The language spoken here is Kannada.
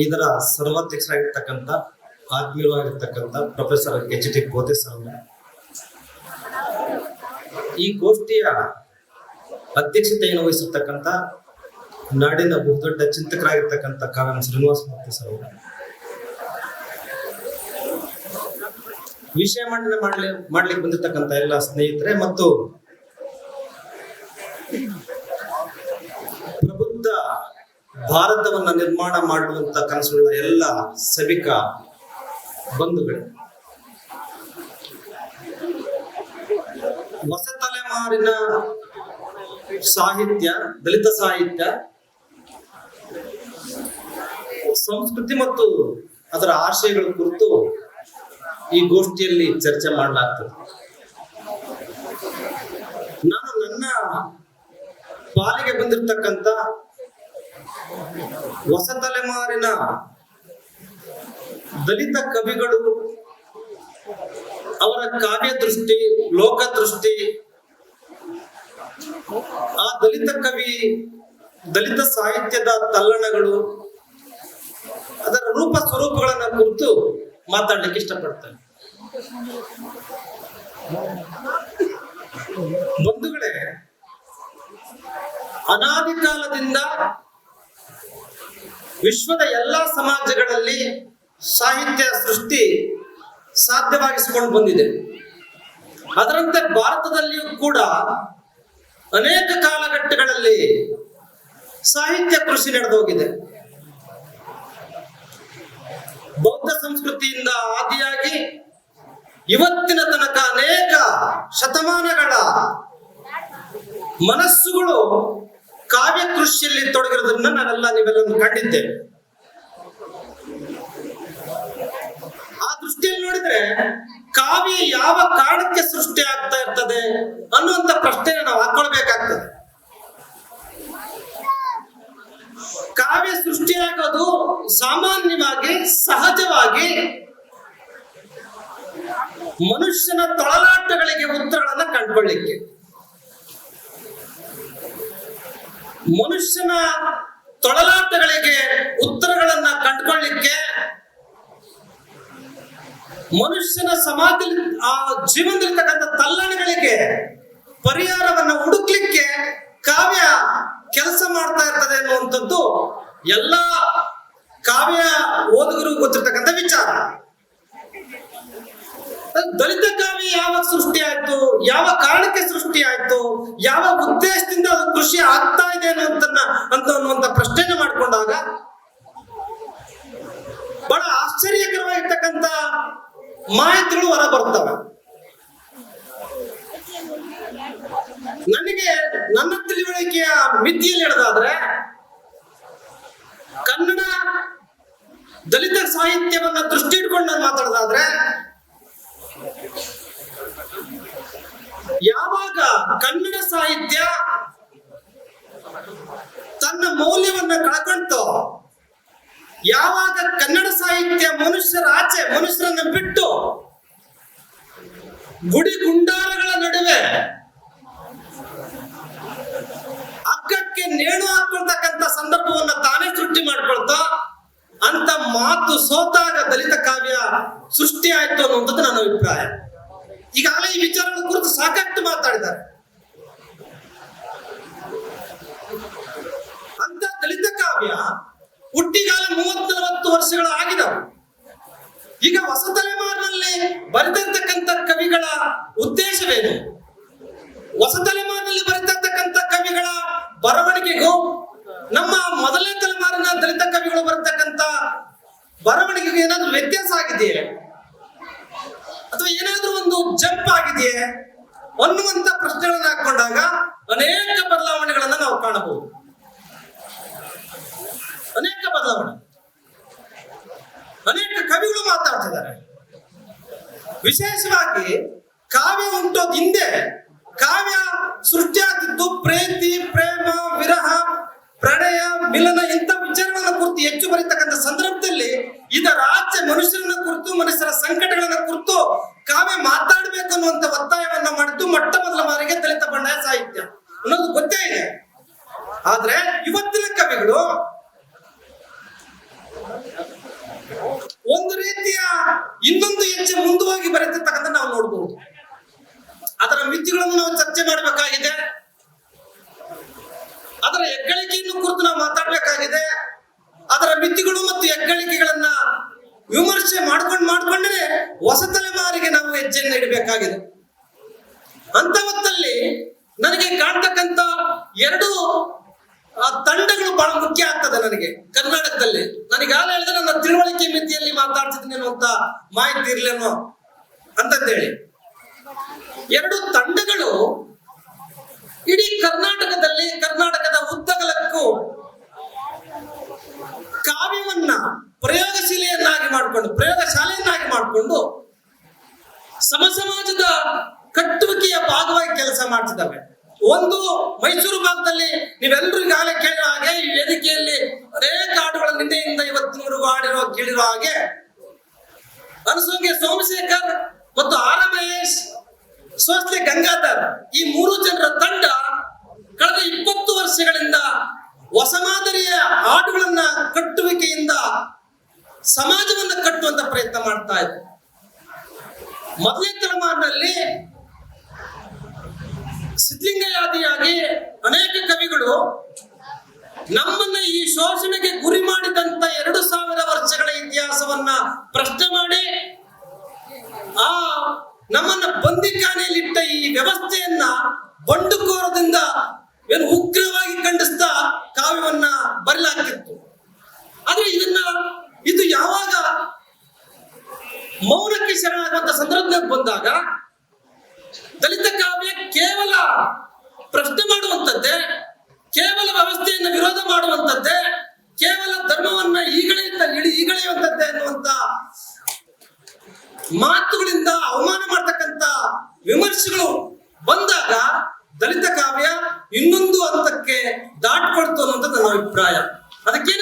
ಇದರ ಸರ್ವಾಧ್ಯಕ್ಷರಾಗಿರ್ತಕ್ಕಂಥ, ಆತ್ಮೀಯವಾಗಿರ್ತಕ್ಕಂಥ professor H D Kote Swamy ಈ ಗೋಷ್ಠಿಯ ಅಧ್ಯಕ್ಷತೆಯನ್ನು ವಹಿಸಿರ್ತಕ್ಕಂಥ, ನಾಡಿನ ಬಹುದೊಡ್ಡ ಚಿಂತಕರಾಗಿರ್ತಕ್ಕಂಥ ಕಾರಣ ಶ್ರೀನಿವಾಸ ಮೂರ್ತಿ ಸರ್ ಅವರು. ವಿಷಯ ಮಂಡನೆ ಮಾಡ್ಲಿ, ಮಾಡ್ಲಿಕ್ಕೆ ಬಂದಿರ್ತಕ್ಕಂಥ ಎಲ್ಲ ಸ್ನೇಹಿತರೆ ಮತ್ತು ಭಾರತವನ್ನ ನಿರ್ಮಾಣ ಮಾಡುವಂತ ಕನಸುಗಳ ಎಲ್ಲ ಸಭಿಕ ಬಂಧುಗಳು. ಹೊಸ ತಲೆಮಾರಿನ ಸಾಹಿತ್ಯ, ದಲಿತ ಸಾಹಿತ್ಯ, ಸಂಸ್ಕೃತಿ ಮತ್ತು ಅದರ ಆಶಯಗಳ ಕುರಿತು ಈ ಗೋಷ್ಠಿಯಲ್ಲಿ ಚರ್ಚೆ ಮಾಡಲಾಗ್ತದೆ. ನಾನು ನನ್ನ ಪಾಲಿಗೆ ಬಂದಿರತಕ್ಕಂತ ಹೊಸ ತಲೆಮಾರಿನ ದಲಿತ ಕವಿಗಳು ಅವರ ಕಾವ್ಯ ದೃಷ್ಟಿ ಲೋಕ ದೃಷ್ಟಿ ಆ ದಲಿತ ಕವಿ, ದಲಿತ ಸಾಹಿತ್ಯದ ತಲ್ಲಣಗಳು, ಅದರ ರೂಪ ಸ್ವರೂಪಗಳನ್ನ ಕುರಿತು ಮಾತಾಡ್ಲಿಕ್ಕೆ ಇಷ್ಟಪಡ್ತಾರೆ ಬಂಧುಗಳೇ, ಅನಾದಿ ಕಾಲದಿಂದ ವಿಶ್ವದ ಎಲ್ಲ ಸಮಾಜಗಳಲ್ಲಿ ಸಾಹಿತ್ಯ ಸೃಷ್ಟಿ ಸಾಧ್ಯವಾಗಿಸಿಕೊಂಡು ಬಂದಿದೆ. ಅದರಂತೆ ಭಾರತದಲ್ಲಿಯೂ ಕೂಡ ಅನೇಕ ಕಾಲಘಟ್ಟಗಳಲ್ಲಿ ಸಾಹಿತ್ಯ ಕೃಷಿ ನಡೆದೋಗಿದೆ. ಬೌದ್ಧ ಸಂಸ್ಕೃತಿಯಿಂದ ಆದಿಯಾಗಿ ಇವತ್ತಿನ ತನಕ ಅನೇಕ ಶತಮಾನಗಳ ಮನಸ್ಸುಗಳು ಕಾವ್ಯ ಕೃಷಿಯಲ್ಲಿ ತೊಡಗಿರೋದನ್ನ ನಾವೆಲ್ಲ ನೀವೆಲ್ಲ ಕಂಡಿದ್ದೇವೆ ಆ ದೃಷ್ಟಿಯಲ್ಲಿ ನೋಡಿದ್ರೆ ಕಾವ್ಯ ಯಾವ ಕಾರಣಕ್ಕೆ ಸೃಷ್ಟಿ ಆಗ್ತಾ ಇರ್ತದೆ ಅನ್ನುವಂತ ಪ್ರಶ್ನೆ ನಾವು ಹಾಕೊಳ್ಬೇಕಾಗ್ತದೆ. ಕಾವ್ಯ ಸೃಷ್ಟಿಯಾಗೋದು ಸಾಮಾನ್ಯವಾಗಿ ಸಹಜವಾಗಿ ಮನುಷ್ಯನ ತೊಳಲಾಟಗಳಿಗೆ ಉತ್ತರಗಳನ್ನ ಕಂಡುಕೊಳ್ಳಿಕ್ಕೆ. ಮನುಷ್ಯನ ತೊಳಲಾಟಗಳಿಗೆ ಉತ್ತರಗಳನ್ನ ಕಂಡುಕೊಳ್ಳಿಕ್ಕೆ ಮನುಷ್ಯನ ಸಮಾಜದಲ್ಲಿ ಆ ಜೀವನದಲ್ಲಿರ್ತಕ್ಕಂಥ ತಲ್ಲಣಗಳಿಗೆ ಪರಿಹಾರವನ್ನ ಹುಡುಕ್ಲಿಕ್ಕೆ ಕಾವ್ಯ ಕೆಲಸ ಮಾಡ್ತಾ ಇರ್ತದೆ ಅನ್ನುವಂಥದ್ದು ಎಲ್ಲ ಕಾವ್ಯ ಓದುಗರು ಗೊತ್ತಿರ್ತಕ್ಕಂಥ ವಿಚಾರ. ದಲಿತ ಕಾವ್ಯ ಯಾವಾಗ ಸೃಷ್ಟಿ ಆಯ್ತು? ಯಾವ ಕಾರಣಕ್ಕೆ ಸೃಷ್ಟಿ ಆಯ್ತು? ಯಾವ ಉದ್ದೇಶದಿಂದ ಅದು ಕೃಷಿ ಆಗ್ತಾ ಇದೆ ಅನ್ನೋಂತನ್ನ ಅಂತ ಅನ್ನುವಂತ ಪ್ರಶ್ನೆನ ಮಾಡ್ಕೊಂಡಾಗ ಬಹಳ ಆಶ್ಚರ್ಯಕರವಾಗಿರ್ತಕ್ಕಂಥ ಮಾಹಿತಿಗಳು ಹೊರ ಬರ್ತವೆ. ನನಗೆ ನನ್ನ ತಿಳುವಳಿಕೆಯ ಮಿತಿಯಲ್ಲಿ ಹೇಳೋದಾದ್ರೆ, ಕನ್ನಡ ದಲಿತ ಸಾಹಿತ್ಯವನ್ನ ದೃಷ್ಟಿ ಇಟ್ಕೊಂಡು ನಾನು ಮಾತಾಡೋದಾದ್ರೆ, ಯಾವಾಗ ಕನ್ನಡ ಸಾಹಿತ್ಯ ತನ್ನ ಮೌಲ್ಯವನ್ನ ಕಳ್ಕೊಂತು ಯಾವಾಗ ಕನ್ನಡ ಸಾಹಿತ್ಯ ಮನುಷ್ಯರ ಆಚೆ ಮನುಷ್ಯರನ್ನ ಬಿಟ್ಟು ಗುಡಿ ಗುಂಡಾರಗಳ ನಡುವೆ ಅಗ್ಗಕ್ಕೆ ನೇಣು ಹಾಕೊಳ್ತಕ್ಕಂಥ ಸಂದರ್ಭವನ್ನ ತಾನೇ ಸೃಷ್ಟಿ ಮಾಡ್ಕೊಳ್ತಾ ಅಂತ ಮಾತು ಸೋತಾಗ ದಲಿತ ಕಾವ್ಯ ಸೃಷ್ಟಿ ಆಯ್ತು ಅನ್ನುವಂಥದ್ದು ನನ್ನ ಅಭಿಪ್ರಾಯ. ಈಗಾಗಲೇ ಈ ವಿಚಾರಗಳ ಕುರಿತು ಸಾಕಷ್ಟು ಮಾತಾಡಿದ್ದಾರೆ. ಅಂತ ದಲಿತ ಕಾವ್ಯ ಹುಟ್ಟಿಗಾಲ ಮೂವತ್ ನಲವತ್ತು ವರ್ಷಗಳು ಆಗಿದವು. ಈಗ ಹೊಸ ತಲೆಮಾರಿನಲ್ಲಿ ಬರೆದಿರ್ತಕ್ಕಂಥ ಕವಿಗಳ ಉದ್ದೇಶವೇನು? ಹೊಸ ತಲೆಮಾರಿನಲ್ಲಿ ಬರೆದಿರ್ತಕ್ಕಂಥ ಕವಿಗಳ ಬರವಣಿಗೆಗೂ ನಮ್ಮ ಮೊದಲನೇ ತಲೆಮಾರಿನ ದಲಿತ ಕವಿಗಳು ಬರತಕ್ಕಂಥ ಬರವಣಿಗೆಗೂ ಏನಾದ್ರೂ ವ್ಯತ್ಯಾಸ ಆಗಿದೆಯೇ? ಅಥವಾ ಏನಾದ್ರೂ ಒಂದು ಜಂಪ್ ಆಗಿದೆಯೇ? ಅನ್ನುವಂತ ಪ್ರಶ್ನೆಗಳನ್ನ ಹಾಕೊಂಡಾಗ ಅನೇಕ ಬದಲಾವಣೆಗಳನ್ನ ನಾವು ಕಾಣಬಹುದು. ಅನೇಕ ಬದಲಾವಣೆ ಅನೇಕ ಕವಿಗಳು ಮಾತಾಡ್ತಿದ್ದಾರೆ. ವಿಶೇಷವಾಗಿ ಕಾವ್ಯ ಉಂಟೋದ್ ಹಿಂದೆ, ಕಾವ್ಯ ಸೃಷ್ಟಿಯಾಗಿದ್ದು ಪ್ರೀತಿ, ಪ್ರೇಮ, ವಿರಹ, ಪ್ರಣಯ, ಮಿಲನ ಇಂಥ ವಿಚಾರಗಳನ್ನ ಕುರಿತು ಹೆಚ್ಚು ಬರೀತಕ್ಕಂಥ ಸಂದರ್ಭದಲ್ಲಿ ಇದರ ಆಚೆ ಮನುಷ್ಯರನ್ನ ಕುರಿತು, ಮನುಷ್ಯರ ಸಂಕಟಗಳನ್ನ ಕುರಿತು ಕಾವ್ಯ ಮಾತಾಡಬೇಕು ಅನ್ನುವಂತ ಒತ್ತಾಯವನ್ನ ಮಾಡಿದ್ದು ಮೊಟ್ಟ ಮೊದಲ ಬಾರಿಗೆ ದಲಿತ ಬಂಡಾಯ ಸಾಹಿತ್ಯ. ಅನ್ನೋದು ಗೊತ್ತೇ ಇದೆ. ಆದ್ರೆ ಇವತ್ತಿನ ಕವಿಗಳು ಒಂದು ರೀತಿಯ ಇನ್ನೊಂದು ಹೆಜ್ಜೆ ಮುಂದುವಾಗಿ ಬರೆದಿರ್ತಕ್ಕಂಥ ನಾವು ನೋಡಬಹುದು ಅದರ ಮಿತಿಗಳನ್ನು ನಾವು ಚರ್ಚೆ ಮಾಡಬೇಕಾಗಿದೆ. ಅದರ ಹೆಗ್ಗಳಿಕೆಯನ್ನು ಕುರಿತು ನಾವು ಮಾತಾಡಬೇಕಾಗಿದೆ. ಅದರ ಮಿತಿಗಳು ಮತ್ತು ಹೆಗ್ಗಳಿಕೆಗಳನ್ನ ವಿಮರ್ಶೆ ಮಾಡ್ಕೊಂಡು ಮಾಡ್ಕೊಂಡ್ರೆ ಹೊಸ ತಲೆಮಾರಿಗೆ ನಾವು ಹೆಜ್ಜೆಯನ್ನು ಇಡಬೇಕಾಗಿದೆ ಅಂತ ಹೊತ್ತಲ್ಲಿ ನನಗೆ ಕಾಣ್ತಕ್ಕಂಥ ಎರಡು ಆ, ತಂಡಗಳು ಬಹಳ ಮುಖ್ಯ ಆಗ್ತದೆ ನನಗೆ. ಕರ್ನಾಟಕದಲ್ಲಿ. ನನಗಾಲ ಹೇಳಿದ್ರೆ ನನ್ನ ತಿಳುವಳಿಕೆ ಮಿತಿಯಲ್ಲಿ ಮಾತಾಡ್ತಿದ್ದೀನಿ ಅನ್ನುವಂತ ಮಾಹಿತಿ ಇರ್ಲೇನೋ ಅಂತಂದೇಳಿ. ಎರಡು ತಂಡಗಳು ಇಡೀ ಕರ್ನಾಟಕದಲ್ಲಿ ಕರ್ನಾಟಕದ ಉದ್ದಗಲಕ್ಕೂ ಕಾವ್ಯವನ್ನ ಪ್ರಯೋಗಶೀಲೆಯನ್ನಾಗಿ ಮಾಡಿಕೊಂಡು ಪ್ರಯೋಗಶಾಲೆಯನ್ನಾಗಿ ಮಾಡಿಕೊಂಡು ಸಮಸಮಾಜದ ಕಟ್ಟುವಿಕೆಯ ಭಾಗವಾಗಿ ಕೆಲಸ ಮಾಡ್ತಿದ್ದಾವೆ. ಒಂದು ಮೈಸೂರು ಭಾಗದಲ್ಲಿ ನೀವೆಲ್ಲರೂ ಈಗಾಗಲೇ ಕೇಳಿರೋ ಹಾಗೆ ಈ ವೇದಿಕೆಯಲ್ಲಿ ಅನೇಕ ಹಾಡುಗಳ ನಿನ್ನೆಯಿಂದ ಇವತ್ತಿನವರೆಗೂ ಹಾಡಿರೋ ಕೇಳಿರೋ ಹಾಗೆ ಅನಸೂಗೆ ಸೋಮಶೇಖರ್ ಮತ್ತು ಆರ್ ಮಹೇಶ್ ಸ್ವಸ್ತಿ ಗಂಗಾಧರ್ ಈ ಮೂರು ಜನರ ತಂಡ ಕಳೆದ ಇಪ್ಪತ್ತು ವರ್ಷಗಳಿಂದ ಹೊಸ ಮಾದರಿಯ ಹಾಡುಗಳನ್ನ ಕಟ್ಟುವಿಕೆಯಿಂದ ಸಮಾಜವನ್ನ ಕಟ್ಟುವಂತ ಪ್ರಯತ್ನ ಮಾಡ್ತಾ ಇದೆ ಮೊದಲನೇ ತಲೆಮಾರಿನಲ್ಲಿ ಸಿದ್ಧಲಿಂಗಯಾದಿಯಾಗಿ ಅನೇಕ ಕವಿಗಳು ನಮ್ಮನ್ನ ಈ ಶೋಷಣೆಗೆ ಗುರಿ ಮಾಡಿದಂತ ಎರಡು ಸಾವಿರ ವರ್ಷಗಳ ಇತಿಹಾಸವನ್ನ ಪ್ರಶ್ನೆ ಮಾಡಿ, ಆ ನಮ್ಮನ್ನ ಬಂದಿಖಾನೆಯಲ್ಲಿಟ್ಟ ಈ ವ್ಯವಸ್ಥೆಯನ್ನ ಬಂಡುಕೋರದಿಂದ ಏನು ಉಗ್ರವಾಗಿ ಖಂಡಿಸ್ತಾ ಕಾವ್ಯವನ್ನ ಬರಲಾಗ್ತಿತ್ತು. ಆದ್ರೆ ಇದನ್ನ ಇದು ಯಾವಾಗ ಮೌನಕ್ಕೆ ಶರಣಾಗುವಂತ ಸಂದರ್ಭ ಬಂದಾಗ ದಲಿತ ಕೇವಲ ಪ್ರಶ್ನೆ ಮಾಡುವಂತದ್ದೇ, ಕೇವಲ ವ್ಯವಸ್ಥೆಯನ್ನು ವಿರೋಧ ಮಾಡುವಂತದ್ದೇ, ಕೇವಲ ಧರ್ಮವನ್ನ ಈಗಳೆಯಿಂದ ಇಳಿ ಈಗಳೆಯುವಂಥದ್ದೇ ಅನ್ನುವಂತ ಮಾತುಗಳಿಂದ ಅವಮಾನ ಮಾಡತಕ್ಕಂತ ವಿಮರ್ಶೆಗಳು ಬಂದಾಗ ದಲಿತ ಕಾವ್ಯ ಇನ್ನೊಂದು ಹಂತಕ್ಕೆ ದಾಟ್ಕೊಳ್ತು ಅನ್ನುವಂಥದ್ದು ನನ್ನ ಅಭಿಪ್ರಾಯ. ಅದಕ್ಕೇನು